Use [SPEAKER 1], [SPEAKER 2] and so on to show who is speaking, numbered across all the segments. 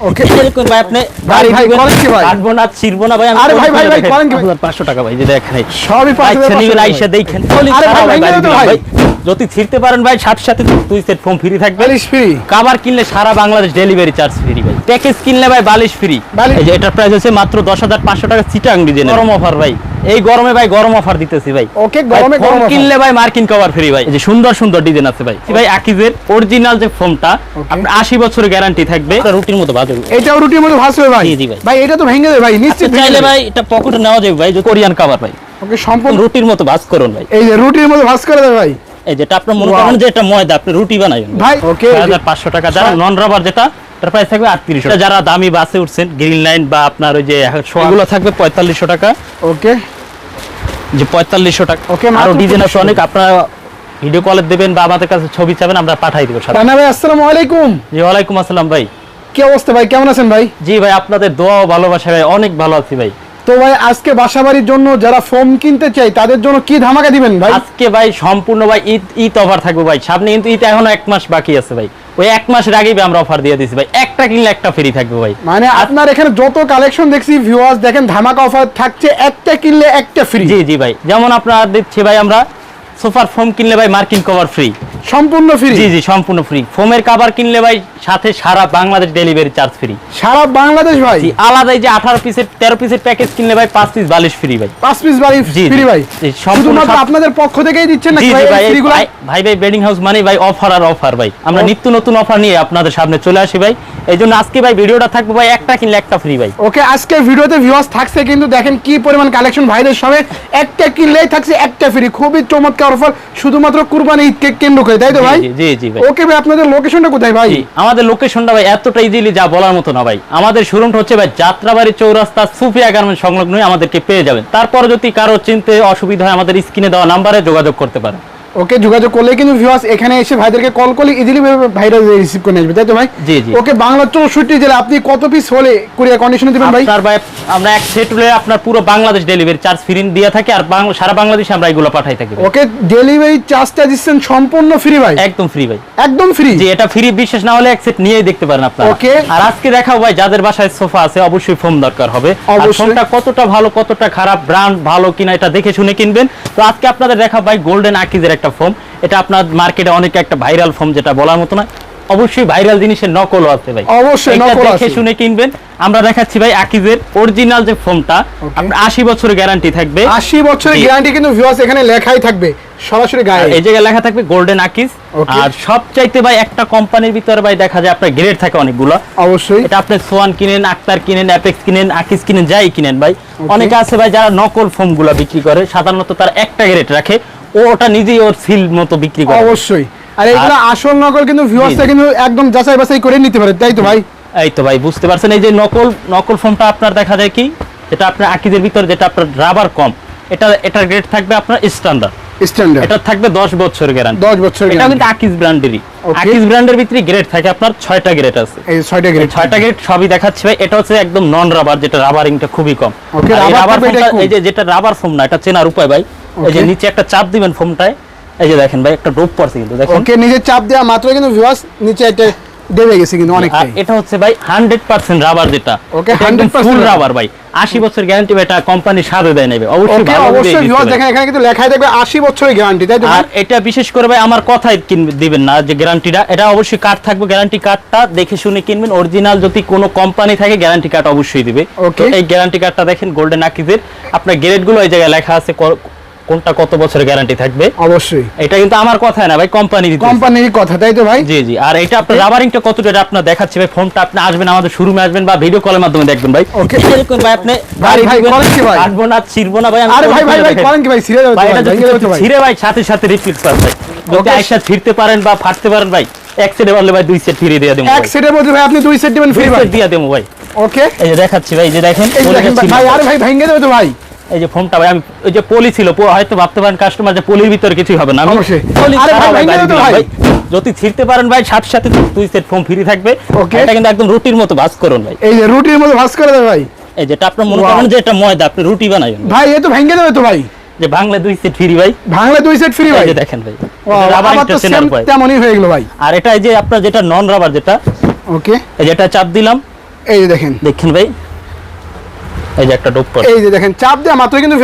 [SPEAKER 1] ওকে।
[SPEAKER 2] এরকম ভাই আপনি
[SPEAKER 1] ভাই, ভাই, কি ভাই?
[SPEAKER 2] কাটবো না ছিড়বো না ভাই
[SPEAKER 1] আরে ভাই, ভাই, ভাই, কি ভাই?
[SPEAKER 2] 1500 টাকা ভাই যে দেখেন
[SPEAKER 1] সবই পাঁচ হাজার
[SPEAKER 2] আচ্ছা,
[SPEAKER 1] পাঁচশো
[SPEAKER 2] নিবেন আইসা দেখেন।
[SPEAKER 1] আরে ভাই, তো ভাই।
[SPEAKER 2] যদি ছিড়তে পারেন ভাই সাথে সাথে দুই সেট ফোন ফ্রি থাকবে।
[SPEAKER 1] বালিশ free?
[SPEAKER 2] কাবার কিনলে সারা বাংলাদেশ ডেলিভারি চার্জ ফ্রি ভাই। প্যাকেজ কিনলে ভাই বালিশ ফ্রি এই যে এটার প্রাইস হচ্ছে মাত্র দশ হাজার পাঁচশো টাকা চিটাং ডিজাইন গরম অফার ভাই। এই গরমে ভাই গরম অফার দিতেছি ভাই।
[SPEAKER 1] ওকে, গরমে গরম
[SPEAKER 2] কিনলে ভাই মার্কিন কভার ফ্রি ভাই। এই যে সুন্দর সুন্দর ডিজাইন আছে ভাই। ভাই আকিজের অরিজিনাল যে ফোনটা আপনার আশি বছরের গ্যারান্টি থাকবে। রুটির মতো বাজে।
[SPEAKER 1] এটাও রুটির মধ্যে ভাসবে ভাই?
[SPEAKER 2] জি, ভাই।
[SPEAKER 1] ভাই এটা তো ভেঙে দেবে ভাই নিশ্চিত
[SPEAKER 2] চাইলে ভাই এটা পকেটে নেওয়া যাবে ভাই যে কোরিয়ান কাভার ভাই।
[SPEAKER 1] ওকে সম্পূর্ণ
[SPEAKER 2] রুটির মতো ভাজ করুন ভাই।
[SPEAKER 1] এই যে রুটির মধ্যে ভাস করে দেবে ভাই।
[SPEAKER 2] এই যেটা আপনার মনে. করেন যে এটা ময়দা আপনি রুটি বানাবেন
[SPEAKER 1] ভাই,
[SPEAKER 2] হাজার পাঁচশো টাকা যারা নন রাবার যেটা তার প্রাইস থাকবে আটত্রিশ যারা দামি বাসে উঠছেন গ্রিন লাইন বা আপনার ওই যে এগুলো থাকবে পঁয়তাল্লিশশো টাকা।
[SPEAKER 1] ওকে
[SPEAKER 2] যে পঁয়তাল্লিশশো টাকা।
[SPEAKER 1] ওকে
[SPEAKER 2] আরও ডিজাইন আছে অনেক আপনারা ভিডিও কলে দেবেন বা আমাদের কাছে ছবি চাবেন আমরা পাঠাই দেবো
[SPEAKER 1] রানা ভাই আসসালামু আলাইকুম।
[SPEAKER 2] জি ওয়ালাইকুম আসসালাম ভাই।
[SPEAKER 1] কি অবস্থা ভাই কেমন আছেন ভাই?
[SPEAKER 2] জি ভাই আপনাদের দোয়া ও ভালোবাসা ভাই অনেক ভালো আছি ভাই।
[SPEAKER 1] তো ভাই আজকে বাসাবাড়ির জন্য যারা ফোন কিনতে চাই তাদের জন্য কি ধামাকা দিবেন ভাই?
[SPEAKER 2] আজকে ভাই সম্পূর্ণ ভাই ঈদ ঈদ অফার থাকবে ভাই। সামনে কিন্তু ঈদ এখনও এক মাস বাকি আছে ভাই। ওই এক মাসের আগেই আমরা অফার দিয়ে দিছি ভাই। একটা কিনলে একটা ফ্রি থাকবে ভাই।
[SPEAKER 1] মানে আপনার এখানে যত কালেকশন দেখছি ভিউয়ার্স দেখেন ধামাকা অফার থাকছে একটা কিনলে একটা ফ্রি
[SPEAKER 2] জি জি ভাই। যেমন আপনারা দিচ্ছি ভাই আমরা সোফার ফোম কিনলে ভাই মার্কিন কভার ফ্রি
[SPEAKER 1] সম্পূর্ণ ফ্রি
[SPEAKER 2] জি জি সম্পূর্ণ ফ্রি ফোমের কাভার কিনলে ভাই সাথে সারা বাংলাদেশ ডেলিভারি চার্জ ফ্রি
[SPEAKER 1] সারা বাংলাদেশ ভাই?
[SPEAKER 2] জি আলাদাই যে আঠারো পিসের তেরো পিসের প্যাকেজ কিনলে ভাই পাঁচ পিস বালিশ ফ্রি ভাই।
[SPEAKER 1] পাঁচ পিস বাড়ি
[SPEAKER 2] জি,
[SPEAKER 1] ফ্রি ভাই? শুধুমাত্র আপনাদের পক্ষ থেকেই দিচ্ছেন না
[SPEAKER 2] ভাই
[SPEAKER 1] ফ্রিগুলো
[SPEAKER 2] ভাই- ভাই বেডিং হাউস মানে ভাই অফার আর অফার ভাই। আমরা নিত্য নতুন অফার নিয়ে আপনাদের সামনে চলে আসি ভাই। এই জন্য আজকে ভাই ভিডিওটা থাকবে ভাই একটা কিনলে একটা ফ্রি ভাই।
[SPEAKER 1] ওকে আজকের ভিডিওতে ভিউয়ার্স থাকছে কিন্তু দেখেন কি পরিমাণ কালেকশন ভাইদের সঙ্গে একটা কিনলেই থাকছে একটা ফ্রি খুবই চমৎকার অফার শুধুমাত্র কুরবানি ঈদকে কেন্দ্র করে। তাই তো ভাই?
[SPEAKER 2] জি, জি ভাই।
[SPEAKER 1] ওকে ভাই আপনাদের লোকেশনটা কোথায় ভাই?
[SPEAKER 2] আমাদের লোকেশনটা ভাই এতটা ইজিলি যা বলার মতো না ভাই। আমাদের শোরুমটা হচ্ছে ভাই যাত্রাবাড়ি চৌরাস্তা সুফিয়া গার্মেন্ট সংলগ্নই আমাদেরকে পেয়ে যাবেন। তারপর যদি কারও চিনতে অসুবিধা হয় আমাদের স্ক্রিনে দেওয়া নাম্বারে যোগাযোগ করতে পারেন।
[SPEAKER 1] ওকে যোগাযোগ করলে কিন্তু ভিউয়ার্স এখানে এসে ভাইদেরকে কল করলে ইজিলি ভাইরা রিসিভ করে আসবে তাই তো ভাই?
[SPEAKER 2] জি, জি।
[SPEAKER 1] ওকে বাংলা চৌষট্টি জেলা আপনি কত পিস হলে কুরিয়ার কন্ডিশনে দিবেন ভাই?
[SPEAKER 2] আপনার ভাই আমরা এক সেট হলে আপনার পুরো বাংলাদেশ ডেলিভারি চার্জ ফ্রি দিয়ে থাকি আর সারা বাংলাদেশে আমরা এগুলো পাঠাই থাকি
[SPEAKER 1] ওকে ডেলিভারি চার্জটা দিচ্ছেন সম্পূর্ণ ফ্রি ভাই?
[SPEAKER 2] একদম ফ্রি ভাই।
[SPEAKER 1] একদম ফ্রি
[SPEAKER 2] জি এটা ফ্রি বিশেষ না হলে এক সেট নিয়েই দেখতে পারেন আপনারা।
[SPEAKER 1] Okay.
[SPEAKER 2] আর আজকে দেখাও ভাই যাদের বাসায় সোফা আছে অবশ্যই ফোম দরকার হবে। আর ফোনটা কতটা ভালো কতটা খারাপ ব্র্যান্ড ভালো কিনা এটা দেখে শুনে কিনবেন। তো আজকে আপনাদের দেখা ভাই গোল্ডেন আকিজের একটা ফোম। এটা আপনার মার্কেটে অনেক একটা ভাইরাল ফোম যেটা বলার মতো না। অবশ্যই ভাইরাল জিনিসের নকলও আছে ভাই।
[SPEAKER 1] অবশ্যই নকল আছে।
[SPEAKER 2] শুনে কিনবেন। আমরা দেখাচ্ছি ভাই আকিজের অরিজিনাল যে ফোমটা। আপনার আশি বছরের গ্যারান্টি থাকবে।
[SPEAKER 1] আশি বছরের গ্যারান্টি কিন্তু ভিউয়ার্স এখানে লেখাই থাকবে। সরাসরি গায়ে।
[SPEAKER 2] এই জায়গায় লেখা থাকবে গোল্ডেন আকিজ আর সবচাইতে ভাই একটা কোম্পানির ভিতরে ভাই দেখা যায় আপনার গ্রেড থাকে অনেকগুলো।
[SPEAKER 1] অবশ্যই।
[SPEAKER 2] এটা আপনি সোয়ান কিনেন আক্তার কিনেন অ্যাপেক্স কিনেন আকিস কিনেন যাই কিনেন ভাই। অনেকে আছে ভাই যারা নকল ফোমগুলা বিক্রি করে সাধারণত তার একটা গ্রেড রাখে। ওটা নিজেই ওর সিল মতো বিক্রি করে।
[SPEAKER 1] অবশ্যই। আর এগুলো আসল নকল কিন্তু ভিউয়ার্সটা কিন্তু একদম যাচাই বাছাই করে নিতে পারে। তাই তো ভাই?
[SPEAKER 2] এই তো ভাই বুঝতে পারছেন? এই যে নকল নকল ফোমটা আপনার দেখা যায় কি? যেটা আপনার আকিদের ভিতরে যেটা আপনার রাবার কম এটা এটার গ্রেড থাকবে আপনার স্ট্যান্ডার্ড
[SPEAKER 1] স্ট্যান্ডার্ড
[SPEAKER 2] এটা থাকবে 10 বছর গ্যারান্টি
[SPEAKER 1] 10 বছরের
[SPEAKER 2] এটা কিন্তু আকিস ব্র্যান্ডেরই. আকিস ব্র্যান্ডের ভিতরে গ্রেড থাকে আপনার 6টা গ্রেড আছে।
[SPEAKER 1] এই ছয়টা গ্রেড
[SPEAKER 2] ছয়টা গেট সবই দেখাচ্ছি ভাই। এটা হচ্ছে একদম নন রাবার যেটা রাবারিংটা খুবই কম।
[SPEAKER 1] Rubber
[SPEAKER 2] rubber. এই যে যেটা রাবার ফোম না এটা চেনার উপায় ভাই। এই যে নিচে একটা চাপ দিবেন ফোমটায় এই যে দেখেন ভাই একটা ডোপ পড়ছে কিন্তু দেখেন।
[SPEAKER 1] ওকে নিজে চাপ দেওয়া মাত্র কিন্তু ভিউয়ার্স নিচে একটা দেবে গেছে কিন্তু অনেকটাই।
[SPEAKER 2] এটা হচ্ছে ভাই 100% রাবার যেটা। এটা একদম
[SPEAKER 1] 100%
[SPEAKER 2] ফুল রাবার ভাই। 80 বছর গ্যারান্টি এটা কোম্পানি সাথে দেয় নেবে অবশ্যই
[SPEAKER 1] ওকে
[SPEAKER 2] ভালো
[SPEAKER 1] অবশ্যই ভিউয়ার্স দেখেন এখানে কিন্তু লেখাই থাকবে 80 বছরের গ্যারান্টি তাই তো
[SPEAKER 2] আর এটা বিশেষ করে ভাই আমার কথাই কিনবে দিবেন না যে গ্যারান্টিটা এটা অবশ্যই কার্ড থাকবে গ্যারান্টি কার্ডটা দেখে শুনে কিনবেন। অরিজিনাল যদি কোনো কোম্পানি থাকে গ্যারান্টি কার্ড অবশ্যই দিবে. তো এই গ্যারান্টি কার্ডটা দেখেন গোল্ডেন আকিজের আপনার গ্রেডগুলো এই জায়গায় লেখা আছে কোনটা কত বছরের গ্যারান্টি থাকবে?
[SPEAKER 1] অবশ্যই।
[SPEAKER 2] এটা কিন্তু আমার কথা না ভাই কোম্পানি দিতে
[SPEAKER 1] কোম্পানির কথা তাই তো ভাই?
[SPEAKER 2] জি জি। আর এটা আপনার রাবারিংটা কতটা এটা আপনার দেখাচ্ছি ভাই ফোনটা আপনি আসবেন আমাদের শোরুমে আসবেন বা ভিডিও কলের মাধ্যমে দেখবেন ভাই।
[SPEAKER 1] Okay.
[SPEAKER 2] এরকম ভাই আপনি
[SPEAKER 1] ভাই, ভাই, করেন কি ভাই?
[SPEAKER 2] কাটবো না ছিড়বো না ভাই
[SPEAKER 1] আরে ভাই ভাই ভাই। করেন কি ভাই? সিরিয়াস হচ্ছে
[SPEAKER 2] ভাই এটা যদি
[SPEAKER 1] যাচ্ছে ভাই।
[SPEAKER 2] সাথে সাথে রিপ্লেস করেন ভাই। যদি. আইসা ছিঁড়তে পারেন বা ফাটতে পারেন ভাই এক সেটে পারলে ভাই দুই সেট ফিরিয়ে দিয়ে দেবো
[SPEAKER 1] এক সেটের মধ্যে ভাই আপনি দুই সেট দিবেন ফ্রি ভাই।
[SPEAKER 2] দিয়ে দেবো ভাই।
[SPEAKER 1] ওকে
[SPEAKER 2] এই যে দেখাচ্ছি ভাই এই যে দেখেন।
[SPEAKER 1] ভাই আরে ভাই ভেঙে দেবে তো ভাই।
[SPEAKER 2] এই যে ফোনটা ভাই আমি ওই যে পলি ছিল হয়তো ভাবতে পারেন কাস্টমার যে পলির ভিতরে কিছুই হবে না। যদি ছিঁড়তে পারেন ভাই সাথে সাথে দুই সেট ফোন ফ্রি থাকবে। এটা কিন্তু একদম রুটির মতো ভাজ করুন ভাই।
[SPEAKER 1] এই যে রুটির মধ্যে ভাস করে দেবে ভাই।
[SPEAKER 2] এই যেটা আপনার মনে. করেন যে এটা ময়দা আপনি রুটি বানাবেন
[SPEAKER 1] ভাই। এ তো ভেঙে দেবে তো ভাই।
[SPEAKER 2] যে বাংলা দুই সেট ফ্রি ভাই।
[SPEAKER 1] ভাঙলে দুই সেট ফ্রি ভাই।
[SPEAKER 2] দেখেন ভাই। রাবার
[SPEAKER 1] তেমনই হয়ে গেল ভাই।
[SPEAKER 2] আর এটা এই যে আপনার যেটা নন রাবার যেটা
[SPEAKER 1] ওকে
[SPEAKER 2] এই যেটা চাপ দিলাম।
[SPEAKER 1] এই যে দেখেন।
[SPEAKER 2] দেখেন ভাই। এই যে একটা ডোপ পড়ে
[SPEAKER 1] এই যে দেখেন চাপ দেয়া মাত্রই কিন্তু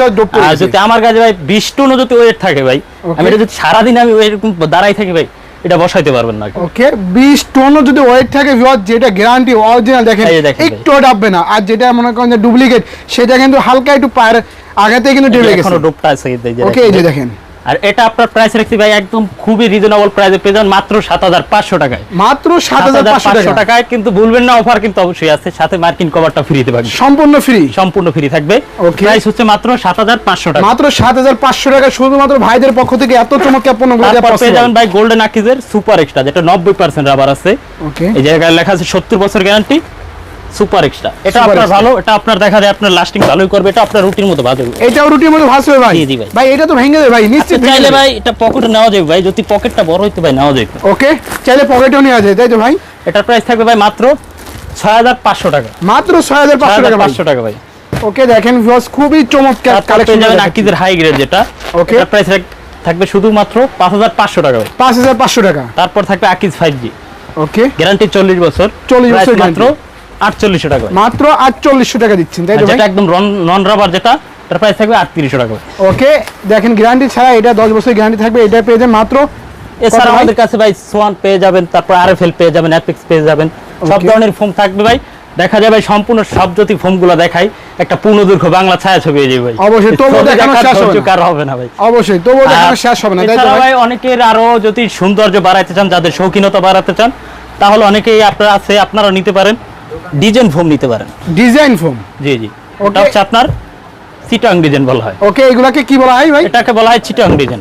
[SPEAKER 2] আর যদি আমার কাছে ভাই বিশ টনও যদি ওয়েট থাকে ভাই আমি এটা যদি সারাদিন আমি এরকম দাঁড়াই থাকি ভাই এটা বসাইতে পারবেন না
[SPEAKER 1] ওকে 20 টনও যদি ওয়েট থাকে ভিউয়ার যেটা গ্যারান্টি অরিজিনাল দেখেন। একটু ডাববে না। আর যেটা মনে করেন যে ডুপ্লিকেট সেটা কিন্তু হালকা একটু পায়ের আগাতে কিন্তু ডেবে গেছে।
[SPEAKER 2] এখনও ডোপটা আছে এই যে
[SPEAKER 1] ওকে এই যে
[SPEAKER 2] দেখেন। আর এটা আপনার প্রাইস রাখছি ভাই একদম খুবই রিজনেবল প্রাইসে পেয়ে যান মাত্র সাত হাজার পাঁচশো টাকায়।
[SPEAKER 1] মাত্র সাত হাজার পাঁচশো টাকা।
[SPEAKER 2] টাকায় কিন্তু ভুলবেন না অফার কিন্তু অবশ্যই আছে। সাথে মার্কিন কভারটা ফ্রিতে পাবেন
[SPEAKER 1] সম্পূর্ণ ফ্রি
[SPEAKER 2] সম্পূর্ণ ফ্রি থাকবে. প্রাইস হচ্ছে মাত্র সাত হাজার পাঁচশো টাকা।
[SPEAKER 1] মাত্র সাত হাজার পাঁচশো টাকা শুধুমাত্র ভাইদের পক্ষ থেকে এত চমৎকার
[SPEAKER 2] তারপর পেয়ে যাবেন ভাই গোল্ডেন আকিজের সুপার এক্সট্রা যেটা নব্বই পার্সেন্ট রাবার আছে।
[SPEAKER 1] ওকে
[SPEAKER 2] এই জায়গায় লেখা আছে সত্তর বছর গ্যারান্টি সুপার এক্সট্রা। এটা আপনার ভালো এটা আপনার দেখা যায় আপনার লাস্টিং ভালোই করবে এটা আপনার রুটির মতো
[SPEAKER 1] এটাও রুটির ভাসবে ভাই?
[SPEAKER 2] জি, ভাই।
[SPEAKER 1] ভাই এটা তো ভেঙে ভাই নিশ্চিত
[SPEAKER 2] চাইলে ভাই এটা পকেটে নেওয়া যাবে ভাই যদি পকেটটা বড় হইতে ভাই নেওয়া যেত
[SPEAKER 1] ওকে চাইলে পকেটেও নেওয়া যায় তাই তো ভাই?
[SPEAKER 2] এটার প্রাইস থাকবে ভাই মাত্র ছয় হাজার পাঁচশো টাকা।
[SPEAKER 1] মাত্র ছয় হাজার পাঁচশো টাকা ভাই?
[SPEAKER 2] পাঁচশো টাকা ভাই।
[SPEAKER 1] ওকে দেখেন ভিউয়ার্স খুবই চমৎকার কালেকশন
[SPEAKER 2] পেয়ে যাবেন আকিজের হাই গ্রেড যেটা।
[SPEAKER 1] Okay.
[SPEAKER 2] এটার প্রাইস থাকবে শুধুমাত্র পাঁচ হাজার পাঁচশো টাকা ভাই।
[SPEAKER 1] পাঁচ হাজার পাঁচশো টাকা।
[SPEAKER 2] তারপর থাকবে Akij five G
[SPEAKER 1] okay.
[SPEAKER 2] Guarantee চল্লিশ বছর।
[SPEAKER 1] 40
[SPEAKER 2] Price
[SPEAKER 1] বছর
[SPEAKER 2] মাত্র আটচল্লিশশো টাকা
[SPEAKER 1] মাত্র আটচল্লিশশো টাকা দিচ্ছেন তাই
[SPEAKER 2] যেটা একদম নন রাবার যেটা তার প্রাইস থাকবে আটত্রিশশো টাকা
[SPEAKER 1] ওকে দেখেন গ্যারান্টি ছাড়া এটা দশ বছর গ্যারান্টি থাকবে এটা পেয়ে যান মাত্র
[SPEAKER 2] এছাড়া আমাদের কাছে ভাই সোয়ান পেয়ে যাবেন তারপর আরএফএল পেয়ে যাবেন অ্যাপেক্স পেয়ে যাবেন। সব ধরনের ফোম থাকবে ভাই। দেখা ভাই সম্পূর্ণ দেখাই একটা পূর্ণদৈর্ঘ্য বাংলা ছায়া ছবি হয়ে যাবে ভাই।
[SPEAKER 1] অবশ্যই,
[SPEAKER 2] ছবি
[SPEAKER 1] দেখানো শেষ হবে না।
[SPEAKER 2] হবে না ভাই।
[SPEAKER 1] অবশ্যই তবুও দেখানো শেষ হবে না তাই ভাই?
[SPEAKER 2] ভাই অনেকের আরও যদি সৌন্দর্য বাড়াইতে চান যাদের শৌখিনতা বাড়াতে চান তাহলে অনেকেই আপনারা আছে আপনারা নিতে পারেন। ডিজাইন ফোম নিতে পারেন।
[SPEAKER 1] Design foam?
[SPEAKER 2] জি জি। ওটা হচ্ছে আপনার চিটাং ডিজাইন বলা হয়।
[SPEAKER 1] ওকে এগুলাকে কি বলা হয় ভাই?
[SPEAKER 2] এটাকে বলা হয় চিটাং ডিজাইন।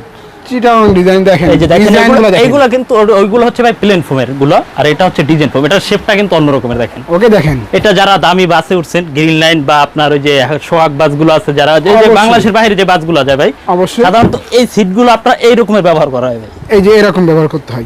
[SPEAKER 1] চিটাং ডিজাইন দেখেন
[SPEAKER 2] এই যে দেখেন এগুলো- কিন্তু ওইগুলো হচ্ছে ভাই প্লেন ফোমেরগুলো আর এটা হচ্ছে ডিজাইন ফোম এটার শেপটা কিন্তু অন্য রকমের দেখেন।
[SPEAKER 1] ওকে দেখেন।
[SPEAKER 2] এটা যারা দামি বাসে উঠছেন গ্রিন লাইন বা আপনার ওই যে সোহাগ বাসগুলো আছে যারা যে- যে বাংলাদেশের বাইরে যে বাসগুলো যায় ভাই
[SPEAKER 1] অবশ্যই।
[SPEAKER 2] সাধারণত এই সিটগুলো আপনার এই রকমের ব্যবহার করা হয় ভাই।
[SPEAKER 1] এই যে এরকম ব্যবহার করতে হয়।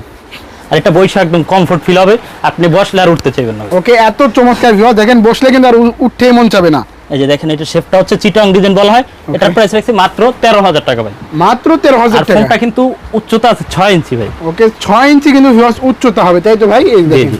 [SPEAKER 2] আর এটা বৈশাখ একদম কমফোর্ট ফিল হবে। আপনি বসলে আর উঠতে চাইবেন না।
[SPEAKER 1] ওকে এত চমৎকার ভিউ দেখেন বসলে কিন্তু আর উঠতেই মন চাবে না।
[SPEAKER 2] এই যে দেখেন এটা শেপটা হচ্ছে চিটাং ডিজাইন বলা হয়। এটার প্রাইস রাখছি মাত্র তেরো হাজার টাকা ভাই।
[SPEAKER 1] মাত্র তেরো হাজার
[SPEAKER 2] আর
[SPEAKER 1] টাকা।
[SPEAKER 2] ফোনটা কিন্তু উচ্চতা আছে 6 ইঞ্চি ভাই।
[SPEAKER 1] ওকে 6 ইঞ্চি কিন্তু ভিউয়ার্স উচ্চতা হবে তাই তো ভাই? এই দেখেন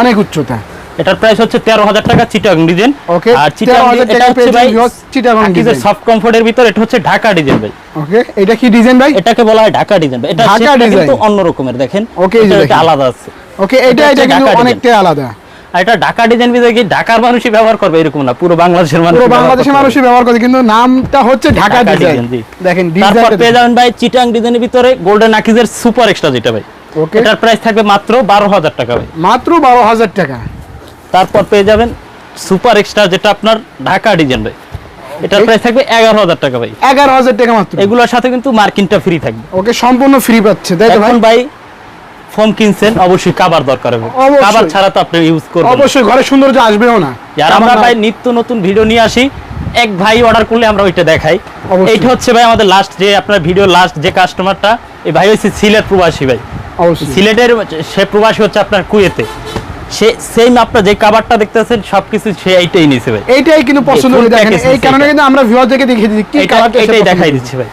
[SPEAKER 1] অনেক উচ্চতা।
[SPEAKER 2] এটার প্রাইস হচ্ছে তেরো হাজার টাকা চিটাং ডিজাইন।
[SPEAKER 1] Okay,
[SPEAKER 2] আর চিটাং
[SPEAKER 1] 13,000
[SPEAKER 2] এটা হচ্ছে ভাই
[SPEAKER 1] চিটাগং design।
[SPEAKER 2] সফট কমফোর্টের ভিতর এটা হচ্ছে ঢাকা ডিজাইন ভাই।
[SPEAKER 1] ওকে এটা কি ডিজাইন ভাই?
[SPEAKER 2] এটাকে বলা হয় ঢাকা ডিজাইন ভাই। এটা
[SPEAKER 1] ঢাকা design।
[SPEAKER 2] কিন্তু অন্য রকমের দেখেন।
[SPEAKER 1] যে
[SPEAKER 2] এটা আলাদা আছে।
[SPEAKER 1] ওকে এটা
[SPEAKER 2] এটা
[SPEAKER 1] কিন্তু
[SPEAKER 2] ঢাকা
[SPEAKER 1] অনেকটাই আলাদা।
[SPEAKER 2] আর এটা ঢাকা ডিজাইন ভিতরে কি ঢাকার মানুষই ব্যবহার করবে এরকম না? পুরো বাংলাদেশের মানুষ
[SPEAKER 1] পুরো বাংলাদেশের মানুষই ব্যবহার করে কিন্তু নামটা হচ্ছে ঢাকা ডিজাইন। দেখেন
[SPEAKER 2] তারপর পেয়ে যাবেন ভাই চিটাং ডিজাইনের ভিতরে গোল্ডেন আকিজের সুপার এক্সট্রা যেটা ভাই।
[SPEAKER 1] ওকে
[SPEAKER 2] এটার প্রাইস থাকবে মাত্র বারো হাজার টাকা ভাই।
[SPEAKER 1] মাত্র বারো হাজার টাকা।
[SPEAKER 2] তারপর পেয়ে যাবেন সুপার এক্সট্রা যেটা আপনার ঢাকা ডিজাইন ভাই। এটার প্রাইস থাকবে এগারো হাজার টাকা ভাই।
[SPEAKER 1] এগারো হাজার টাকা মাত্র।
[SPEAKER 2] এগুলোর সাথে কিন্তু মার্কিনটা ফ্রি থাকবে।
[SPEAKER 1] ওকে সম্পূর্ণ ফ্রি পাচ্ছে
[SPEAKER 2] এখন ভাই ফোম কিনছেন অবশ্যই কাবার দরকার হবে। কাবার ছাড়া তো আপনি ইউজ করবেন
[SPEAKER 1] অবশ্যই ঘরে সৌন্দর্য আসবেও না।
[SPEAKER 2] আর আমরা ভাই নিত্য নতুন ভিডিও নিয়ে আসি। এক ভাই অর্ডার করলে আমরা ওইটা দেখাই। এইটা হচ্ছে ভাই আমাদের লাস্ট যে আপনার ভিডিও লাস্ট যে কাস্টমারটা এই ভাই হচ্ছে সিলেট প্রবাসী ভাই।
[SPEAKER 1] অবশ্যই।
[SPEAKER 2] সিলেটের সে প্রবাসী হচ্ছে আপনার কুয়েতে। সে সেম আপনার যে কাবারটা দেখতেছেন সবকিছু সে এইটাই নিছে ভাই।
[SPEAKER 1] এইটাই কিন্তু পছন্দ করে দেখেন। এই কারণে কিন্তু আমরা দেখিয়ে দিচ্ছি কি
[SPEAKER 2] এটাই দেখাই দিচ্ছি ভাই।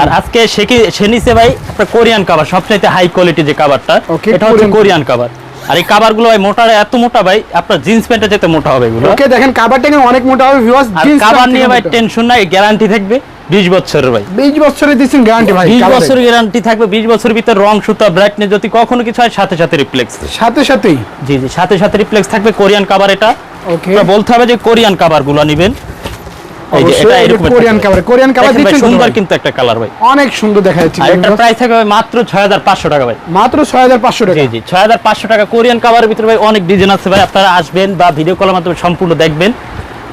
[SPEAKER 2] আর আজকে সে কি সে নিছে ভাই আপনার কোরিয়ান কাবার সবচাইতে হাই কোয়ালিটি যে কাবারটা
[SPEAKER 1] Okay,
[SPEAKER 2] এটা হচ্ছে কোরিয়ান কাবার আর এই কাবারগুলো ভাই মোটা এত মোটা ভাই আপনার জিন্স প্যান্টে যেতে মোটা হবে এগুলো।
[SPEAKER 1] ওকে দেখেন কিন্তু অনেক মোটা হবে ভিউয়ার্স
[SPEAKER 2] কাবার নিয়ে ভাই টেনশন নাই গ্যারান্টি থাকবে। বিশ বছরের ভাই।
[SPEAKER 1] 20 বছরের দিচ্ছেন গ্যারান্টি ভাই
[SPEAKER 2] বিশ
[SPEAKER 1] কাবারের।
[SPEAKER 2] বছর গ্যারান্টি থাকবে বিশ বছরের ভিতর রং সুতা ব্রাইটনেস যদি কখনো কিছু হয় সাথে সাথে রিপ্লেক্স
[SPEAKER 1] সাথে সাথেই?
[SPEAKER 2] জি জি সাথে সাথে রিপ্লেক্স থাকবে কোরিয়ান কাবার এটা।
[SPEAKER 1] ওকে
[SPEAKER 2] বলতে হবে যে কোরিয়ান কাবারগুলো নিবেন। এই যে এটা এরকম
[SPEAKER 1] কোরিয়ান কাবার কোরিয়ান দিচ্ছেন
[SPEAKER 2] সুন্দর কিন্তু একটা কালার ভাই।
[SPEAKER 1] অনেক সুন্দর দেখা যাচ্ছে
[SPEAKER 2] আর এটার প্রাইস থাকবে মাত্র ছয় হাজার পাঁচশো টাকা ভাই।
[SPEAKER 1] মাত্র 6500 টাকা।
[SPEAKER 2] জি জি ছয় হাজার পাঁচশো টাকা কোরিয়ান কাভারের ভিতরে ভাই অনেক ডিজাইন আছে ভাই। আপনারা আসবেন বা ভিডিও কলের মাধ্যমে সম্পূর্ণ দেখবেন।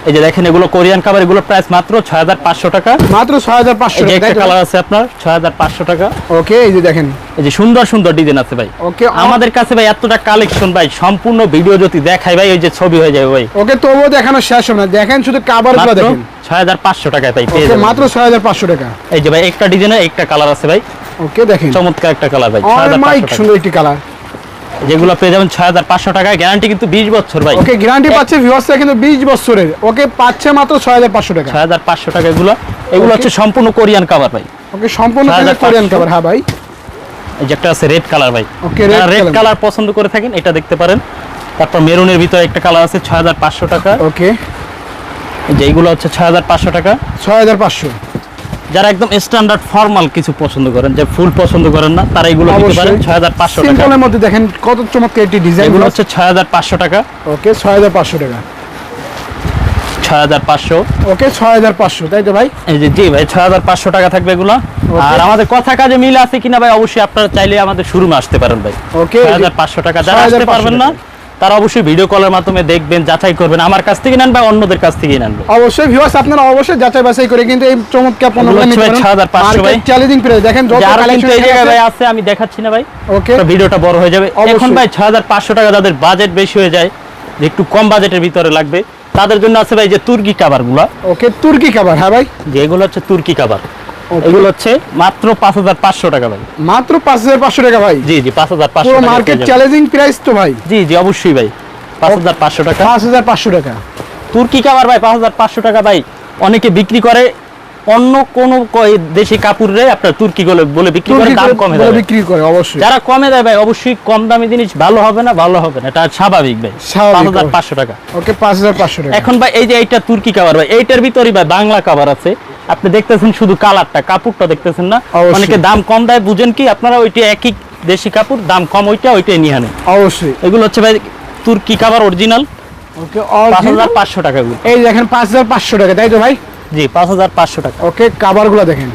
[SPEAKER 2] এই যে দেখেন এগুলো কোরিয়ান খাবার এগুলো প্রাইস মাত্র ছয় হাজার পাঁচশো টাকা।
[SPEAKER 1] মাত্র 6500
[SPEAKER 2] এই যে
[SPEAKER 1] টাকা
[SPEAKER 2] একটা কালার আছে আপনার ছয় হাজার পাঁচশো টাকা।
[SPEAKER 1] ওকে এই যে দেখেন।
[SPEAKER 2] এই যে সুন্দর সুন্দর ডিজাইন আছে ভাই।
[SPEAKER 1] ওকে
[SPEAKER 2] আমাদের কাছে ভাই এতটা কালেকশন ভাই সম্পূর্ণ ভিডিও যদি দেখাই ভাই ওই যে ছবি হয়ে যাবে ভাই।
[SPEAKER 1] ওকে তবুও দেখানো শেষ হবে না। দেখেন শুধু কাবারগুলো
[SPEAKER 2] মাত্র
[SPEAKER 1] দেখেন।
[SPEAKER 2] ছয় হাজার পাঁচশো টাকায় ভাই পেয়ে যাবেন।
[SPEAKER 1] মাত্র 6500 টাকা।
[SPEAKER 2] এই যে ভাই একটা ডিজাইনের একটা কালার আছে ভাই।
[SPEAKER 1] ওকে দেখেন।
[SPEAKER 2] চমৎকার একটা কালার ভাই ছয় হাজার
[SPEAKER 1] অনেক
[SPEAKER 2] পাঁচশো টাকা।
[SPEAKER 1] সুন্দর একটি কালার
[SPEAKER 2] যেগুলো পেয়ে যাবেন ছয় হাজার পাঁচশো টাকায়। গ্যারান্টি কিন্তু বিশ বছর ভাই।
[SPEAKER 1] ওকে গ্যারান্টি পাচ্ছে ভিউয়ার্সরা কিন্তু 20 বছরের। ওকে পাচ্ছে মাত্র 6500 টাকা।
[SPEAKER 2] ছয় হাজার পাঁচশো টাকা এগুলো। এগুলো হচ্ছে সম্পূর্ণ কোরিয়ান কাভার ভাই।
[SPEAKER 1] ওকে সম্পূর্ণ কোরিয়ান কাবার হ্যাঁ ভাই।
[SPEAKER 2] এই যে একটা আছে রেড কালার ভাই।
[SPEAKER 1] ওকে
[SPEAKER 2] রেড কালার পছন্দ করে থাকেন এটা দেখতে পারেন। তারপর মেরুনের ভিতরে একটা কালার আছে ছয় হাজার পাঁচশো টাকা।
[SPEAKER 1] ওকে।
[SPEAKER 2] এই যে এইগুলো হচ্ছে ছয় হাজার পাঁচশো টাকা।
[SPEAKER 1] ছয় হাজার পাঁচশো।
[SPEAKER 2] যারা একদম স্ট্যান্ডার্ড ফর্মাল কিছু পছন্দ করেন যে ফুল পছন্দ করেন না তারা এগুলো নিতে পারেন। ছয় হাজার পাঁচশো টাকা।
[SPEAKER 1] সিম্পলের মধ্যে দেখেন কত চমৎকার একটি ডিজাইন
[SPEAKER 2] এগুলো হচ্ছে ছয় হাজার পাঁচশো টাকা।
[SPEAKER 1] ওকে ছয় হাজার পাঁচশো টাকা।
[SPEAKER 2] ছয় হাজার পাঁচশো।
[SPEAKER 1] ওকে ছয় হাজার পাঁচশো তাই তো ভাই?
[SPEAKER 2] এই যে জি ভাই ছয় হাজার পাঁচশো টাকা থাকবে এগুলো। আর আমাদের কথা কাজে মিল আছে কিনা ভাই অবশ্যই আপনারা চাইলে আমাদের শোরুমে আসতে পারেন ভাই।
[SPEAKER 1] ওকে
[SPEAKER 2] ছয় হাজার পাঁচশো টাকা। যারা আসতে পারবেন না তারা অবশ্যই ভিডিও কলের মাধ্যমে দেখবেন যাচাই করবেন। আমার কাছ থেকে নেন বা অন্যদের কাছ থেকেই নেন?
[SPEAKER 1] অবশ্যই ভিউয়ার্স আপনারা অবশ্যই যাচাই বাছাই করে কিন্তু এই চমৎকার পণ্যগুলো নিতে পারেন।
[SPEAKER 2] 6,500 ভাই।
[SPEAKER 1] চ্যালেঞ্জিং প্রাইস দেখেন যত কালেকশন
[SPEAKER 2] এই জায়গায় ভাই আছে আমি দেখাচ্ছি না ভাই।
[SPEAKER 1] ওকে
[SPEAKER 2] তো ভিডিওটা বড় হয়ে যাবে। এখন ভাই ছয় হাজার পাঁচশো টাকা যাদের বাজেট বেশি হয়ে যায় যে একটু কম বাজেটের ভিতরে লাগবে তাদের জন্য আছে ভাই যে তুর্কি কাবারগুলা।
[SPEAKER 1] ওকে তুর্কি খাবার হ্যাঁ ভাই।
[SPEAKER 2] যে এগুলো হচ্ছে তুর্কি
[SPEAKER 1] Okay.
[SPEAKER 2] এগুলো হচ্ছে মাত্র পাঁচ হাজার পাঁচশো টাকা ভাই।
[SPEAKER 1] মাত্র পাঁচ হাজার পাঁচশো টাকা ভাই?
[SPEAKER 2] জি জি পাঁচ হাজার পাঁচশো
[SPEAKER 1] মার্কেট চ্যালেঞ্জিং প্রাইস তো ভাই।
[SPEAKER 2] জি জি অবশ্যই ভাই। পাঁচ হাজার পাঁচশো টাকা।
[SPEAKER 1] পাঁচ হাজার পাঁচশো টাকা।
[SPEAKER 2] তুর্কি কাবার ভাই পাঁচ হাজার পাঁচশো টাকা ভাই। অনেকে বিক্রি করে অন্য কোন দেশি কাপড়ে আপনার তুর্কি বলে বলে বিক্রি করে দাম কমে দেয়
[SPEAKER 1] বিক্রি করে অবশ্যই।
[SPEAKER 2] যারা কমে দেয় ভাই অবশ্যই কম দামি জিনিস ভালো হবে না ভালো হবে না এটা স্বাভাবিক ভাই।
[SPEAKER 1] স্বাভাবিক,
[SPEAKER 2] পাঁচ হাজার পাঁচশো টাকা।
[SPEAKER 1] ওকে পাঁচ হাজার পাঁচশো টাকা।
[SPEAKER 2] এখন ভাই এই যে এইটা তুর্কি কাবার ভাই এইটার ভিতরে ভাই বাংলা কাবার আছে। আপনি দেখতেছেন শুধু কালারটা কাপড়টা দেখতেছেন না অনেকে দাম কম দেয় বুঝেন কি আপনারা ওইটা একই দেশি কাপড় দাম কম ওইটা ওইটাই নিয়ে আনেন
[SPEAKER 1] অবশ্যই
[SPEAKER 2] এগুলো হচ্ছে ভাই তুর্কি কাবার অরিজিনাল
[SPEAKER 1] ওকে
[SPEAKER 2] পাঁচ হাজার পাঁচশো টাকা এগুলো।
[SPEAKER 1] এই দেখেন পাঁচ হাজার পাঁচশো টাকা তাই তো ভাই
[SPEAKER 2] জি পাঁচ হাজার পাঁচশো টাকা
[SPEAKER 1] ওকে দেখেন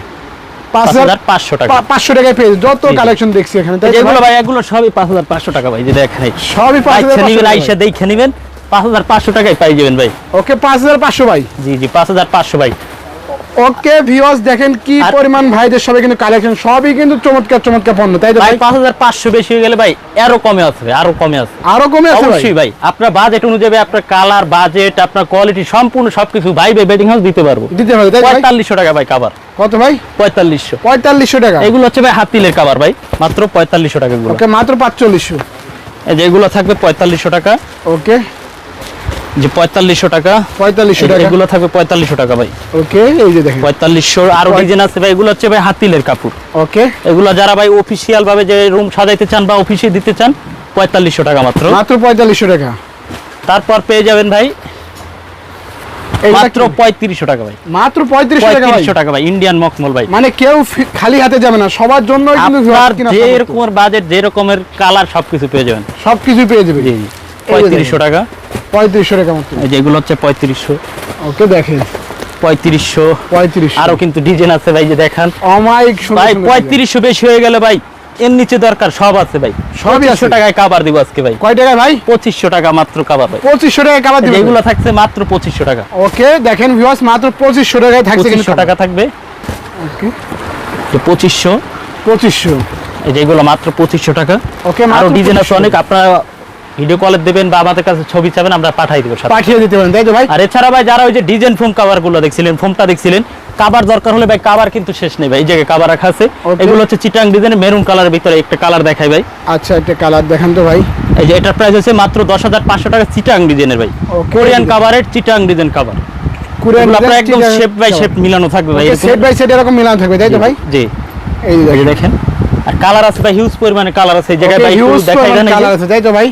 [SPEAKER 1] পাঁচ
[SPEAKER 2] পাঁচ
[SPEAKER 1] হাজার
[SPEAKER 2] হাজার পাঁচশো টাকা
[SPEAKER 1] পাঁচশো টাকায় পেয়ে যত। কালেকশন দেখছি এখানে তাই তো ভাই?
[SPEAKER 2] ভাই এগুলো সবই পাঁচ হাজার পাঁচশো টাকা ভাই দেখেন এই।
[SPEAKER 1] সবই পাঁচ হাজার
[SPEAKER 2] আইসা দেখে নিবেন পাঁচ হাজার পাঁচশো টাকায় পাই যাবেন ভাই
[SPEAKER 1] ওকে পাঁচ হাজার পাঁচশো ভাই
[SPEAKER 2] জি জি পাঁচ হাজার পাঁচশো ভাই
[SPEAKER 1] ওকে ভিউয়ার্স দেখেন কি পরিমাণ ভাইদের সবাই কিন্তু কালেকশন সবই কিন্তু চমৎকার চমৎকার পণ্য তাই তো
[SPEAKER 2] ভাই
[SPEAKER 1] ভাই?
[SPEAKER 2] পাঁচ হাজার পাঁচশো বেশি হয়ে গেলে ভাই আরও কমে আছে আরও কমে আছে।
[SPEAKER 1] আরও কমে আছে
[SPEAKER 2] অবশ্যই ভাই আপনার বাজেট অনুযায়ী আপনার কালার বাজেট আপনার কোয়ালিটি সম্পূর্ণ সবকিছু ভাই ভাই বেডিং হাউস দিতে পারব।
[SPEAKER 1] দিতে ভাই?
[SPEAKER 2] পঁয়তাল্লিশশো টাকা ভাই কাবার
[SPEAKER 1] কত ভাই?
[SPEAKER 2] পঁয়তাল্লিশশো।
[SPEAKER 1] পঁয়তাল্লিশশো টাকা।
[SPEAKER 2] এগুলো হচ্ছে ভাই হাতিলের কাবার ভাই মাত্র পঁয়তাল্লিশশো টাকা এগুলো
[SPEAKER 1] ওকে মাত্র পাঁচচল্লিশশো।
[SPEAKER 2] এই যে এগুলো থাকবে পঁয়তাল্লিশশো টাকা।
[SPEAKER 1] ওকে।
[SPEAKER 2] যে পঁয়তাল্লিশশো টাকা।
[SPEAKER 1] পঁয়তাল্লিশশো টাকা?
[SPEAKER 2] এগুলো থাকবে পঁয়তাল্লিশশো টাকা ভাই।
[SPEAKER 1] ওকে এই যে দেখেন।
[SPEAKER 2] পঁয়তাল্লিশশো
[SPEAKER 1] আরও
[SPEAKER 2] ডিজাইন আছে ভাই এগুলো হচ্ছে ভাই হাতিলের কাপড়।
[SPEAKER 1] ওকে।
[SPEAKER 2] এগুলো যারা ভাই অফিসিয়াল ভাবে যে রুম সাজাইতে চান বা অফিসে দিতে চান পঁয়তাল্লিশশো টাকা মাত্র।
[SPEAKER 1] মাত্র পঁয়তাল্লিশশো টাকা।
[SPEAKER 2] তারপর পেয়ে যাবেন ভাই মাত্র পঁয়ত্রিশশো টাকা ভাই।
[SPEAKER 1] মাত্র পঁয়ত্রিশশো টাকা ভাই।
[SPEAKER 2] ইন্ডিয়ান মকমল ভাই
[SPEAKER 1] মানে কেউ খালি হাতে যাবে না সবার জন্য
[SPEAKER 2] যে রকমের বাজেট যে রকমের কালার সবকিছু পেয়ে যাবেন।
[SPEAKER 1] সবকিছু পেয়ে যাবে
[SPEAKER 2] জি জি। পঁয়ত্রিশশো টাকা।
[SPEAKER 1] পঁয়ত্রিশশো টাকা
[SPEAKER 2] এই হচ্ছে পঁয়ত্রিশশো।
[SPEAKER 1] ওকে দেখেন।
[SPEAKER 2] পঁয়ত্রিশশো।
[SPEAKER 1] পঁয়ত্রিশ
[SPEAKER 2] আরও কিন্তু ডিজাইন আছে ভাই যে দেখান।
[SPEAKER 1] অমায়িক
[SPEAKER 2] ভাই পঁয়ত্রিশশো বেশি হয়ে গেলে ভাই এর নিচে দরকার সব আছে ভাই।
[SPEAKER 1] সবই
[SPEAKER 2] টাকায় কাবার দিব আজকে ভাই।
[SPEAKER 1] কয় টাকা ভাই?
[SPEAKER 2] পঁচিশশো টাকা মাত্র কাবার ভাই।
[SPEAKER 1] পঁচিশশো টাকা কাবার দিবেন।
[SPEAKER 2] এগুলো থাকছে মাত্র পঁচিশশো টাকা।
[SPEAKER 1] ওকে দেখেন ভিউয়ার্স মাত্র পঁচিশশো টাকায় থাকছে
[SPEAKER 2] পঁচিশশো টাকা থাকবে।
[SPEAKER 1] ওকে।
[SPEAKER 2] যে পঁচিশশো।
[SPEAKER 1] পঁচিশশো।
[SPEAKER 2] এই যে এগুলো মাত্র পঁচিশশো টাকা।
[SPEAKER 1] ওকে আরও
[SPEAKER 2] ডিজাইন আছে অনেক আপনারা ভিডিও কলে দেবেন বা আমাদের কাছে ছবি চাবেন আমরা পাঠিয়ে দেবো
[SPEAKER 1] পাঠিয়ে দিতে পারেন তাই তো ভাই?
[SPEAKER 2] আর এছাড়া ভাই যারা ওই যে ডিজাইন ফোম কাভারগুলো দেখছিলেন ফোমটা দেখছিলেন কাবার দরকার হলে ভাই কাবার কিন্তু শেষ নেই ভাই এই জায়গায় কাবার রাখা আছে। এগুলো হচ্ছে চিটাং ডিজাইনের মেরুন কালারের ভিতরে একটা কালার দেখাই ভাই।
[SPEAKER 1] আচ্ছা একটা কালার দেখান তো ভাই।
[SPEAKER 2] এই যে এটার প্রাইস হচ্ছে মাত্র দশ হাজার পাঁচশো টাকা চিটাং ডিজাইনের ভাই. Korean কাভারের Chittagong design cover
[SPEAKER 1] Korean design,
[SPEAKER 2] একদম শেপ বাই শেপ মিলানো থাকবে ভাই।
[SPEAKER 1] সেট বাই সেট এরকম মিলানো থাকবে তাই তো ভাই?
[SPEAKER 2] জি।
[SPEAKER 1] এই দেখেন।
[SPEAKER 2] আর কালার আছে ভাই হিউজ পরিমাণে কালার আছে এই জায়গায় ভাই
[SPEAKER 1] হিউজ
[SPEAKER 2] দেখাই দেন
[SPEAKER 1] কালার আছে তাই তো ভাই?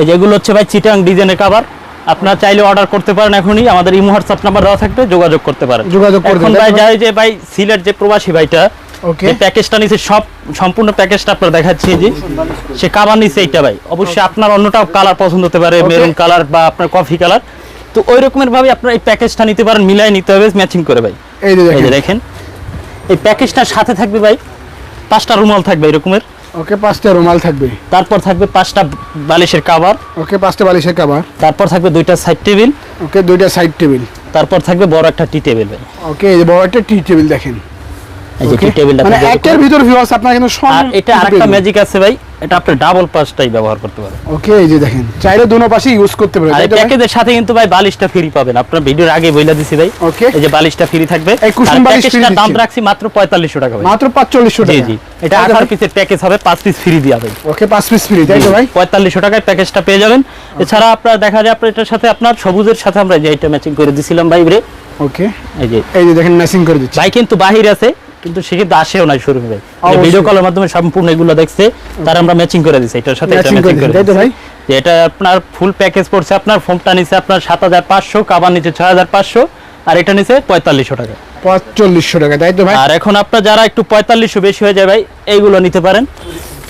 [SPEAKER 2] এই যেগুলো হচ্ছে ভাই চিটাং ডিজাইনের কাভার আপনারা চাইলে অর্ডার করতে পারেন এখনই। আমাদের ইমো হোয়াটসঅ্যাপ নাম্বার দেওয়া থাকবে যোগাযোগ করতে পারেন।
[SPEAKER 1] যোগাযোগ
[SPEAKER 2] এখন ভাই যাই যে ভাই সিলেট যে প্রবাসী ভাইটা
[SPEAKER 1] ওকে
[SPEAKER 2] যে প্যাকেজটা নিছে সব সম্পূর্ণ প্যাকেজটা আপনার দেখাচ্ছি যে। সে কাভার নিছে এইটা ভাই। অবশ্যই আপনার অন্যটাও কালার পছন্দ হতে পারে মেরুন কালার বা আপনার কফি কালার তো ওই রকমের ভাবে আপনার এই প্যাকেজটা নিতে পারেন মিলাই নিতে হবে ম্যাচিং করে ভাই।
[SPEAKER 1] এই যে দেখেন।
[SPEAKER 2] যে দেখেন। এই প্যাকেজটার সাথে থাকবে ভাই পাঁচটা রুমাল থাকবে এরকমের
[SPEAKER 1] ওকে পাঁচটা রুমাল থাকবে।
[SPEAKER 2] তারপর থাকবে পাঁচটা বালিশের কাভার
[SPEAKER 1] ওকে পাঁচটা বালিশের কাবার
[SPEAKER 2] তারপর থাকবে দুইটা সাইড টেবিল
[SPEAKER 1] ওকে দুইটা সাইড টেবিল
[SPEAKER 2] তারপর থাকবে বড় একটা টি টেবিল
[SPEAKER 1] ওকে বড় একটা টি টেবিল দেখেন।
[SPEAKER 2] এই যে টি টেবিলটা
[SPEAKER 1] মানে একটার ভিতর ভিউয়ার্স আপনারা কিন্তু
[SPEAKER 2] আর এটা আরেকটা ম্যাজিক আছে ভাই এটা আপনি ডাবল পাঁচটাই ব্যবহার করতে পারেন।
[SPEAKER 1] ওকে এই যে দেখেন চাইলে দুনো পাশে ইউজ করতে পারেন
[SPEAKER 2] আর
[SPEAKER 1] তাই
[SPEAKER 2] এই
[SPEAKER 1] তো ভাই?
[SPEAKER 2] প্যাকেজের সাথে কিন্তু ভাই বালিশটা ফ্রি পাবেন। আপনার ভিডিওর আগে বইলা দিছি ভাই
[SPEAKER 1] ওকে
[SPEAKER 2] এই যে বালিশটা ফ্রি থাকবে।
[SPEAKER 1] এই কুসুম বালিশ
[SPEAKER 2] প্যাকেজটার দাম রাখছি মাত্র পঁয়তাল্লিশশো টাকা ভাই।
[SPEAKER 1] মাত্র টাকা।
[SPEAKER 2] জি। এটা? পিসের প্যাকেজ হবে পাঁচ পিস ফ্রি দিয়া ভাই।
[SPEAKER 1] ওকে পাঁচ পিস ফ্রি তাই তো ভাই?
[SPEAKER 2] পঁয়তাল্লিশশো টাকায় প্যাকেজটা পেয়ে যাবেন। এছাড়া আপনার দেখা যায় আপনার এটার সাথে আপনার সবুজের সাথে আমরা যে এটা ম্যাচিং করে দিছিলাম ভাই রে।
[SPEAKER 1] ওকে
[SPEAKER 2] এই যে।
[SPEAKER 1] এই যে দেখেন ম্যাচিং করে দিচ্ছি।
[SPEAKER 2] ভাই কিন্তু বাহির আছে কিন্তু সে কিন্তু আসেও না শোরুমে ভাই ভিডিও কলের মাধ্যমে সম্পূর্ণ এগুলো দেখছে তার আমরা ম্যাচিং করে দিছি এটার সাথে এটা ম্যাচিং করে দিছি।
[SPEAKER 1] ভাই?
[SPEAKER 2] যে এটা আপনার ফুল প্যাকেজ পড়ছে আপনার ফোনটা নিচে আপনার সাত হাজার পাঁচশো কাবার নিচে ছয় হাজার পাঁচশো আর এটা নিচে পঁয়তাল্লিশশো টাকা।
[SPEAKER 1] পঁয়তাল্লিশশো টাকা তাই তো ভাই?
[SPEAKER 2] আর এখন আপনার যারা একটু পঁয়তাল্লিশশো বেশি হয়ে যায় ভাই এইগুলো নিতে পারেন।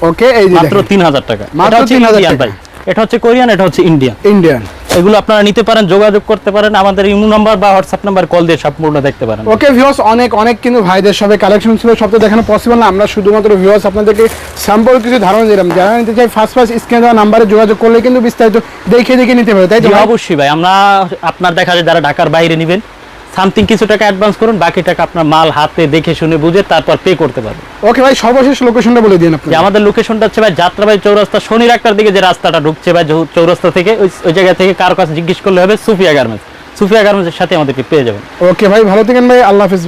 [SPEAKER 1] ওকে এই
[SPEAKER 2] মাত্র
[SPEAKER 1] দেখেন।
[SPEAKER 2] তিন হাজার টাকা।
[SPEAKER 1] মাত্র
[SPEAKER 2] এটা হচ্ছে
[SPEAKER 1] 3000 টাকা।
[SPEAKER 2] ভাই। এটা হচ্ছে কোরিয়ান এটা হচ্ছে ইন্ডিয়ান
[SPEAKER 1] ইন্ডিয়ান
[SPEAKER 2] এগুলো আপনারা নিতে পারেন যোগাযোগ করতে পারেন। আমাদের ইমো নাম্বার বা হোয়াটসঅ্যাপ নাম্বার কল দিয়ে সম্পূর্ণ দেখতে পারেন।
[SPEAKER 1] ওকে ভিউয়ার্স অনেক অনেক কিন্তু ভাইদের সবে কালেকশন ছিল সব তো দেখানো পসিবল না। আমরা শুধুমাত্র ভিউয়ার্স আপনাদেরকে স্যাম্পল কিছু ধারণা দিলাম। যারা নিতে চাই ফার্স্ট ফার্স্ট স্ক্রিনে দেওয়া নাম্বারে যোগাযোগ করলে কিন্তু বিস্তারিত দেখে দেখে নিতে পারে তাই তো
[SPEAKER 2] অবশ্যই ভাই। আমরা আপনার দেখা যায় যারা ঢাকার বাইরে নেবেন। সামথিং কিছু টাকা অ্যাডভান্স করুন বাকি টাকা আপনার মাল হাতে দেখে শুনে বুঝে তারপর পে করতে পারবেন।
[SPEAKER 1] ওকে ভাই সর্বশেষ লোকেশনটা বলে দিন আপনি
[SPEAKER 2] আমাদের লোকেশনটা হচ্ছে ভাই যাত্রাবাড়ি চৌরাস্তা শনি রাস্তার দিকে যে রাস্তাটা ঢুকছে ভাই চৌরাস্তা থেকে ওই ওই জায়গা থেকে কার কাছে জিজ্ঞেস করলে হবে সুফিয়া গার্মেন্টস। সুফিয়া গার্মেন্টসের সাথে আমাদেরকে পেয়ে যাবেন।
[SPEAKER 1] ওকে ভাই ভালো থাকেন ভাই আল্লাহ হাফিজ।